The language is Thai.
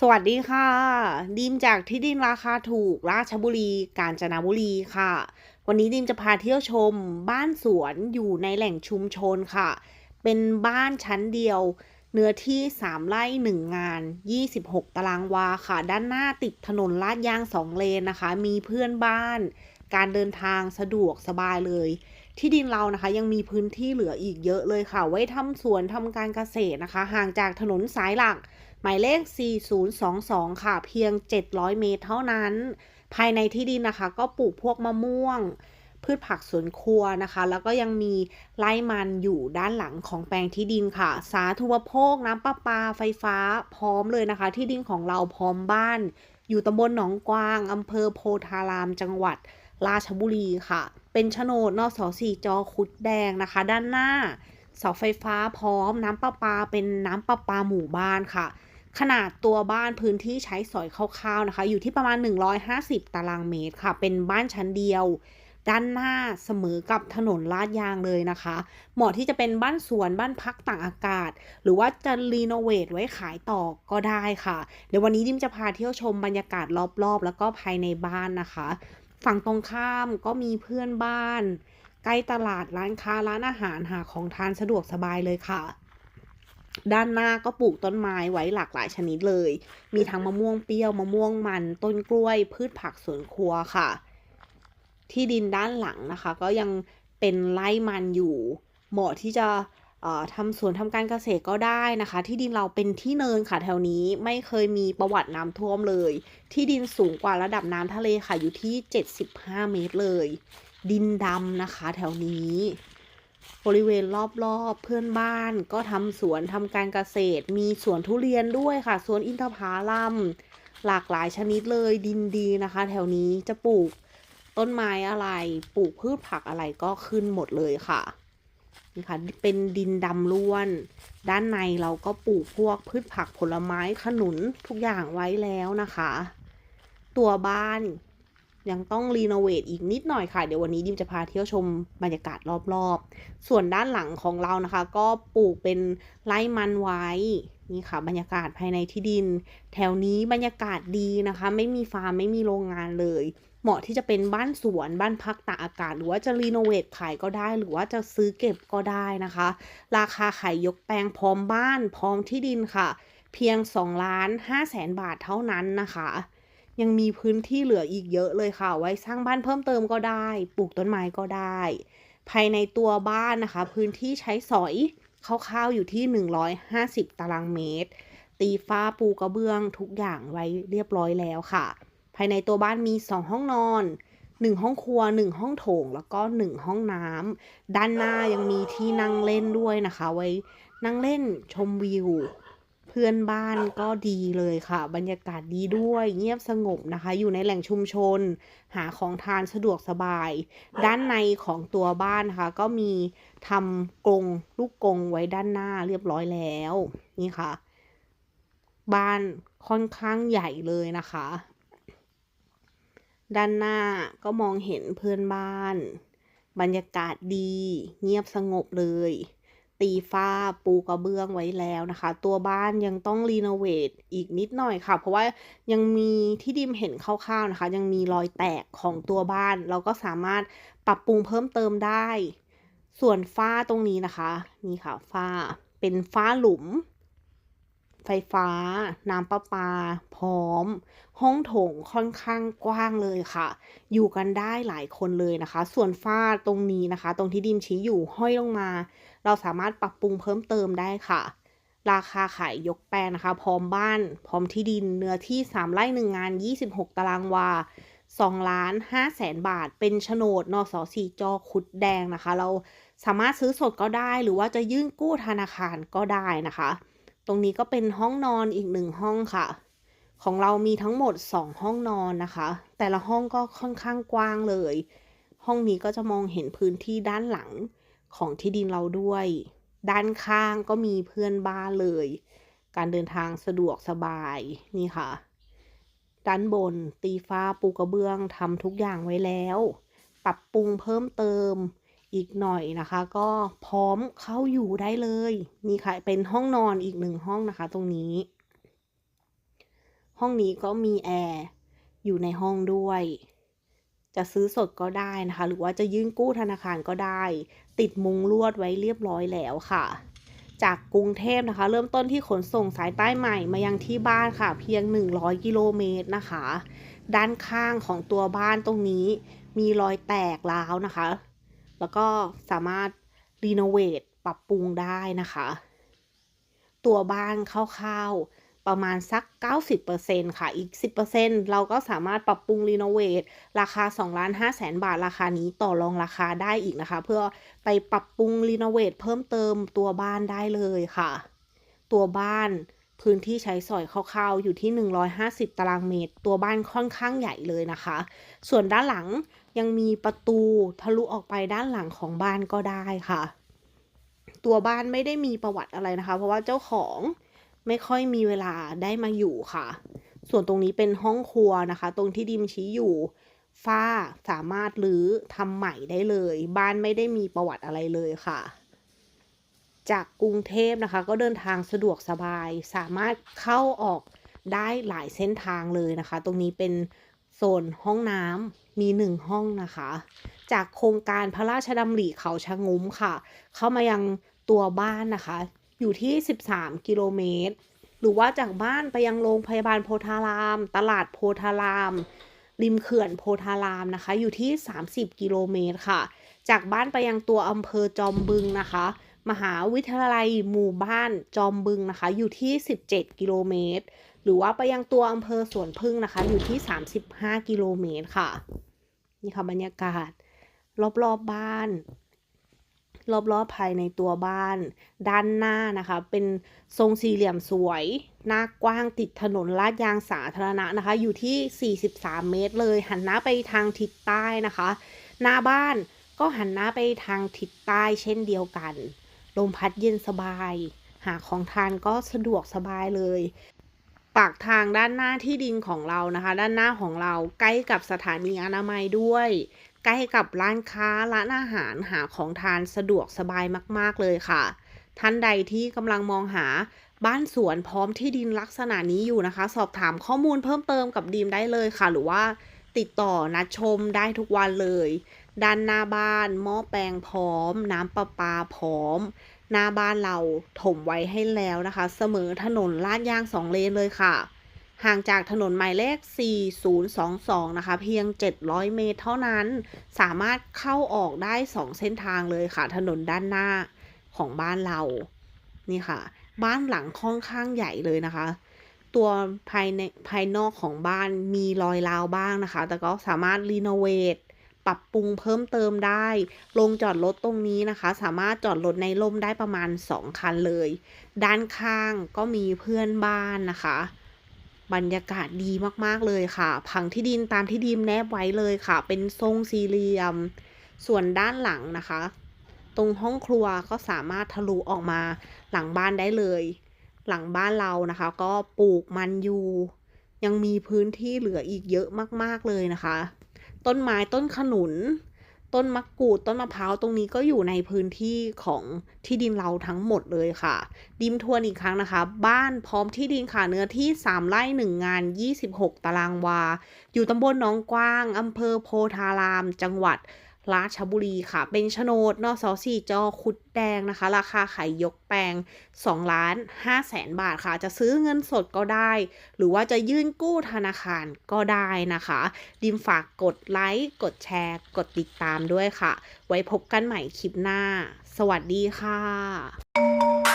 สวัสดีค่ะดีมจากที่ดินราคาถูกราชบุรี กาญจนบุรีค่ะ วันนี้ดีมจะพาเที่ยวชม บ้านสวนอยู่ในแหล่งชุมชนค่ะ เป็นบ้านชั้นเดียว เนื้อที่ 3 ไร่ 1 งาน 26 ตารางวาค่ะ ด้านหน้าติดถนนลาดยาง 2 เลนนะคะ มีเพื่อนบ้าน การเดินทางสะดวกสบายเลย ที่ดินเรานะคะ ยังมีพื้นที่เหลืออีกเยอะเลยค่ะ ไว้ทำสวนทำการเกษตรนะคะ ห่างจากถนนสายหลัก หมายเลข 4022 ค่ะ เพียง 700 เมตรเท่านั้น ภายในที่ดินนะคะ ก็ปลูกพวกมะม่วง พืชผักสวนครัวนะคะ แล้วก็ยังมีไร่มันอยู่ด้านหลังของแปลงที่ดินค่ะ สาธารณูปโภค น้ำประปา ไฟฟ้า พร้อมเลยนะคะ ที่ดินของเราพร้อมบ้าน อยู่ตำบลหนองกวางอำเภอโพธาราม จังหวัดราชบุรีค่ะ เป็นโฉนดนสสี่จอคุดแดงนะคะ ด้านหน้าเสาไฟฟ้าพร้อมน้ำประปาเป็นน้ำประปาหมู่บ้านค่ะ ขนาดตัวบ้านพื้นที่ใช้สอยคร่าวๆนะคะ อยู่ที่ประมาณ 150 ตารางเมตรค่ะ เป็นบ้านชั้นเดียว ด้านหน้าเสมอกับถนนลาดยางเลยนะคะ เหมาะที่จะเป็นบ้านสวนบ้านพักต่างอากาศ หรือว่าจะรีโนเวทไว้ขายต่อก็ได้ค่ะ เดี๋ยววันนี้ดิมจะพาเที่ยวชมบรรยากาศรอบๆ แล้วก็ภายในบ้านนะคะ ฝั่งตรงข้ามก็มีเพื่อนบ้านใกล้ตลาดร้านค้าร้านอาหารหาของทานสะดวกสบายเลยค่ะ ด้านหน้าก็ปลูกต้นไม้ไว้หลากหลายชนิดเลย มีทั้งมะม่วงเปรี้ยวมะม่วงมัน ต้นกล้วย พืชผักสวนครัวค่ะ ที่ดินด้านหลังนะคะ ก็ยังเป็นไร่มันอยู่ เหมาะที่จะทำสวนทำการเกษตรก็ได้นะคะ ที่ดินเราเป็นที่เนินค่ะแถวนี้ไม่เคยมีประวัติน้ำท่วมเลย ที่ดินสูงกว่าระดับน้ำทะเลค่ะอยู่ที่ 75 เมตรเลย ดินดำนะคะ แถวนี้ บริเวณรอบๆเพื่อนบ้านก็ทำสวนทำการเกษตร มีสวนทุเรียนด้วยค่ะ สวนอินทผลัมหลากหลายชนิดเลยดินดีนะคะ แถวนี้จะปลูกต้นไม้อะไรปลูกพืชผักอะไรก็ขึ้นหมดเลยค่ะนี่ค่ะเป็นดินดำล้วน ด้านในเราก็ปลูกพวกพืชผักผลไม้ขนุนทุกอย่างไว้แล้วนะคะ ตัวบ้าน ยังต้องรีโนเวทอีกนิดหน่อยค่ะ เดี๋ยววันนี้ดิมจะพาเที่ยวชมบรรยากาศรอบๆ ส่วนด้านหลังของเรานะคะ ก็ปลูกเป็นไร่มันไว้นี่ค่ะ บรรยากาศภายในที่ดิน แถวนี้บรรยากาศดีนะคะ ไม่มีฟาร์มไม่มีโรงงานเลย เหมาะที่จะเป็นบ้านสวนบ้านพักตากอากาศ หรือว่าจะรีโนเวทขายก็ได้ หรือว่าจะซื้อเก็บก็ได้นะคะ ราคาขายยกแปลงพร้อมบ้านพร้อมที่ดินค่ะ เพียง2ล้าน5แสนบาทเท่านั้นนะคะ ยังมีพื้นที่เหลืออีกเยอะเลยค่ะ ไว้สร้างบ้านเพิ่มเติมก็ได้ ปลูกต้นไม้ก็ได้ ภายในตัวบ้านนะคะ พื้นที่ใช้สอยคร่าวๆอยู่ที่ 150 ตารางเมตร ตีฟ้าปูกระเบื้องทุกอย่างไว้เรียบร้อยแล้วค่ะ ภายในตัวบ้านมี 2 ห้องนอน1ห้องครัว1ห้องโถง แล้วก็1ห้องน้ำด้านหน้ายังมีที่นั่งเล่นด้วยนะคะ ไว้นั่งเล่นชมวิว เพื่อนบ้านก็ดีเลยค่ะ บรรยากาศดีด้วยเงียบสงบนะคะ อยู่ในแหล่งชุมชน หาของทานสะดวกสบาย ด้านในของตัวบ้านนะคะก็มีทำกรงลูกกรงไว้ด้านหน้าเรียบร้อยแล้ว นี่ค่ะ บ้านค่อนข้างใหญ่เลยนะคะ ด้านหน้าก็มองเห็นเพื่อนบ้าน บรรยากาศดี เงียบสงบเลย ตีฟ้าปูกระเบื้องไว้แล้วนะคะ ตัวบ้านยังต้องรีโนเวทอีกนิดหน่อยค่ะ เพราะว่ายังมีที่ดิมเห็นคร่าวๆนะคะ ยังมีรอยแตกของตัวบ้าน เราก็สามารถปรับปรุงเพิ่มเติมได้ ส่วนฝ้าตรงนี้นะคะ นี่ค่ะฝ้าเป็นฝ้าหลุม ไฟฟ้า น้ำประปา พร้อม ห้องโถงค่อนข้างกว้างเลยค่ะ อยู่กันได้หลายคนเลยนะคะ ส่วนฝ้าตรงนี้นะคะ ตรงที่ดิมชี้อยู่ห้อยลงมา เราสามารถปรับปรุงเพิ่มเติมได้ค่ะ ราคาขายยกแปลงนะคะ พร้อมบ้าน พร้อมที่ดิน เนื้อที่ 3ไร่1งาน 26 ตารางวา2ล้าน5แสนบาท เป็นโฉนดนสสี่จอคุดแดงนะคะ เราสามารถซื้อสดก็ได้ หรือว่าจะยื่นกู้ธนาคารก็ได้นะคะ ตรงนี้ก็เป็นห้องนอนอีกหนึ่งห้องค่ะ ของเรามีทั้งหมด 2 ห้องนอนนะคะ แต่ละห้องก็ค่อนข้างกว้างเลย ห้องนี้ก็จะมองเห็นพื้นที่ด้านหลังของที่ดินเราด้วย ด้านข้างก็มีเพื่อนบ้านเลย การเดินทางสะดวกสบายนี่ค่ะ ด้านบนตีฟ้าปูกระเบื้องทำทุกอย่างไว้แล้ว ปรับปรุงเพิ่มเติม อีกหน่อยนะคะ ก็พร้อมเข้าอยู่ได้เลยนี่ค่ะเป็นห้องนอนอีกหนึ่งห้องนะคะ ตรงนี้ ห้องนี้ก็มีแอร์อยู่ในห้องด้วย จะซื้อสดก็ได้นะคะ หรือว่าจะยื่นกู้ธนาคารก็ได้ ติดมุงลวดไว้เรียบร้อยแล้วค่ะ จากกรุงเทพนะคะ เริ่มต้นที่ขนส่งสายใต้ใหม่มายังที่บ้านค่ะ เพียง 100 กิโลเมตรนะคะ ด้านข้างของตัวบ้านตรงนี้มีรอยแตกร้าวนะคะ แล้วก็สามารถรีโนเวทปรับปรุงได้นะคะ ตัวบ้านคร่าวๆประมาณสัก 90%ค่ะ อีก 10%เราก็สามารถปรับปรุงรีโนเวทราคา2ล้าน5แสนบาทราคานี้ต่อรองราคาได้อีกนะคะ เพื่อไปปรับปรุงรีโนเวทเพิ่มเติมตัวบ้านได้เลยค่ะ ตัวบ้าน พื้นที่ใช้สอยคร่าวๆอยู่ที่ 150 ตารางเมตร ตัวบ้านค่อนข้างใหญ่เลยนะคะ ส่วนด้านหลังยังมีประตูทะลุออกไปด้านหลังของบ้านก็ได้ค่ะ ตัวบ้านไม่ได้มีประวัติอะไรนะคะ เพราะว่าเจ้าของไม่ค่อยมีเวลาได้มาอยู่ค่ะ ส่วนตรงนี้เป็นห้องครัวนะคะ ตรงที่ดิมชี้อยู่ฝ้าสามารถรื้อทำใหม่ได้เลย บ้านไม่ได้มีประวัติอะไรเลยค่ะ จากกรุงเทพนะคะ ก็เดินทางสะดวกสบาย สามารถเข้าออกได้หลายเส้นทางเลยนะคะ ตรงนี้เป็นโซนห้องน้ำมีหนึ่งห้องนะคะ จากโครงการพระราชดำริเขาชะงุ้มค่ะ เข้ามายังตัวบ้านนะคะ อยู่ที่ 13 กิโลเมตร หรือว่าจากบ้านไปยังโรงพยาบาลโพธาราม ตลาดโพธาราม ริมเขื่อนโพธารามนะคะ อยู่ที่ 30 กิโลเมตรค่ะ จากบ้านไปยังตัวอำเภอจอมบึงนะคะ มหาวิทยาลัยหมู่บ้านจอมบึงนะคะ อยู่ที่ 17 กิโลเมตร หรือว่าไปยังตัวอำเภอสวนพึ่งนะคะ อยู่ที่ 35 กิโลเมตรค่ะ นี่ค่ะบรรยากาศ รอบๆบบ้าน รอบๆภายในตัวบ้าน ด้านหน้านะคะ เป็นทรงสี่เหลี่ยมสวย หน้ากว้างติดถนนลาดยางสาธารณะนะคะ อยู่ที่ 43 เมตรเลย หันหน้าไปทางทิศใต้นะคะ หน้าบ้านก็หันหน้าไปทางทิศใต้เช่นเดียวกัน ลมพัดเย็นสบาย หาของทานก็สะดวกสบายเลย ปากทางด้านหน้าที่ดินของเรานะคะ ด้านหน้าของเราใกล้กับสถานีอนามัยด้วย ใกล้กับร้านค้าร้านอาหารหาของทานสะดวกสบายมาก ๆเลยค่ะ ท่านใดที่กำลังมองหาบ้านสวนพร้อมที่ดินลักษณะนี้อยู่นะคะ สอบถามข้อมูลเพิ่มเติมกับดีมได้เลยค่ะ หรือว่าติดต่อนัดชมได้ทุกวันเลย ด้านหน้าบ้าน หม้อแปลงพร้อม น้ำประปาพร้อม หน้าบ้านเราถมไว้ให้แล้วนะคะ เสมอถนนลาดยางสองเลนเลยค่ะ ห่างจากถนนหมายเลข 4022 นะคะ เพียง 700 เมตรเท่านั้น สามารถเข้าออกได้ 2 เส้นทางเลยค่ะ ถนนด้านหน้าของบ้านเรา นี่ค่ะ บ้านหลังค่อนข้างใหญ่เลยนะคะตัวภายในภายนอกของบ้านมีรอยร้าวบ้างนะคะ แต่ก็สามารถรีโนเวท ปรับปรุงเพิ่มเติมได้ ลงจอดรถตรงนี้นะคะ สามารถจอดรถในร่มได้ประมาณ 2 คันเลย ด้านข้างก็มีเพื่อนบ้านนะคะ บรรยากาศดีมากๆเลยค่ะ ผังที่ดินตามที่ดิมแนบไว้เลยค่ะ เป็นทรงสี่เหลี่ยม ส่วนด้านหลังนะคะ ตรงห้องครัวก็สามารถทะลุออกมาหลังบ้านได้เลย หลังบ้านเรานะคะ ก็ปลูกมันอยู่ยังมีพื้นที่เหลืออีกเยอะมากๆเลยนะคะ ต้นไม้ต้นขนุน ต้นมะกรูดต้นมะพร้าวตรงนี้ก็อยู่ในพื้นที่ของที่ดินเราทั้งหมดเลยค่ะ ดิมทวนอีกครั้งนะคะ บ้านพร้อมที่ดินค่ะเนื้อที่ 3 ไร่ 1 งาน 26 ตารางวา อยู่ตำบลหนองกว้างอำเภอโพธาราม จังหวัด ราชบุรีค่ะ เป็นโฉนดนอสสี่จอคุดแดงนะคะ ราคาขายยกแปลง2ล้าน5แสนบาทค่ะ จะซื้อเงินสดก็ได้ หรือว่าจะยื่นกู้ธนาคารก็ได้นะคะ ดิมฝากกดไลค์ กดแชร์ กดติดตามด้วยค่ะ ไว้พบกันใหม่คลิปหน้า สวัสดีค่ะ